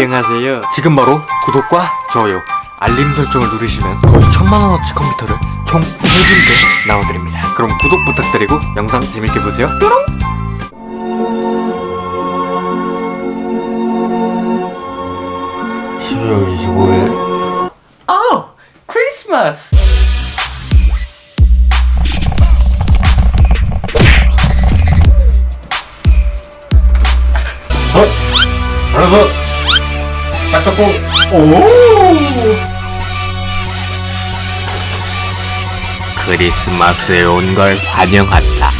안녕하세요. 지금 바로 구독과 좋아요, 알림 설정을 누르시면 거의 천만원어치 컴퓨터를 총 3분께 나눠드립니다. 그럼 구독 부탁드리고 영상 재밌게 보세요. 뾰롱 12월 25일 아! 크리스마스! 헛! 알아서 딱 잡고 오! 크리스마스에 온 걸 환영한다.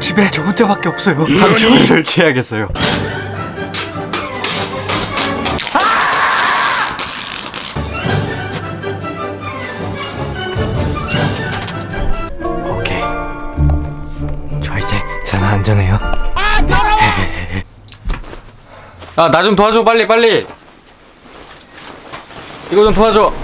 집에 저 혼자밖에 없어요. 한주를 취해야겠어요. 오케이. 저 이제 저는 안전해요 아, 나 좀 도와줘, 빨리, 빨리. 이거 좀 도와줘.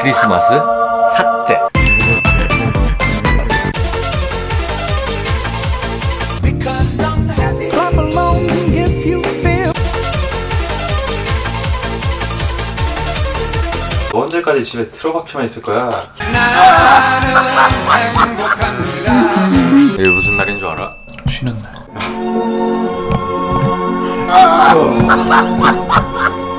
크리스마스 너 언제까지 집에 틀어박혀만 있을 거야? 내일 무슨 날인 줄 알아? 쉬는 날.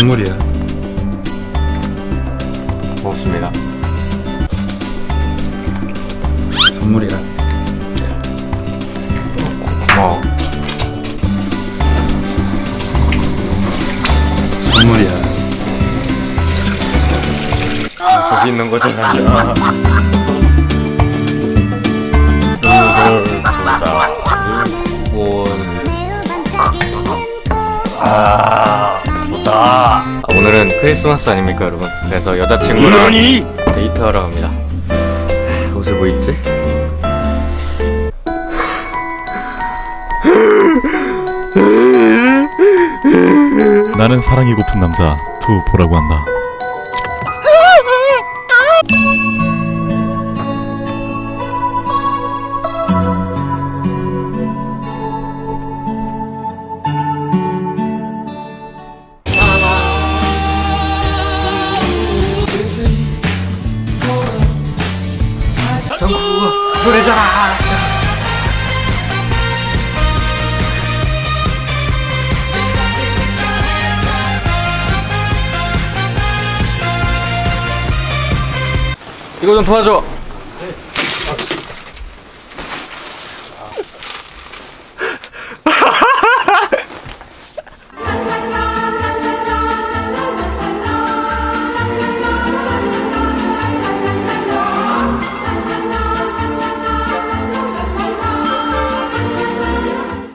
선물이야. 고맙습니다. 선물이라. 고마워. 선물이야. 거기 있는 거잖아. 아, 오늘은 크리스마스 아닙니까, 여러분? 그래서 여자친구랑 데이트하러 갑니다. 옷을 뭐 입지? 나는 사랑이 고픈 남자 투 보라고 한다. 이거 좀 도와줘.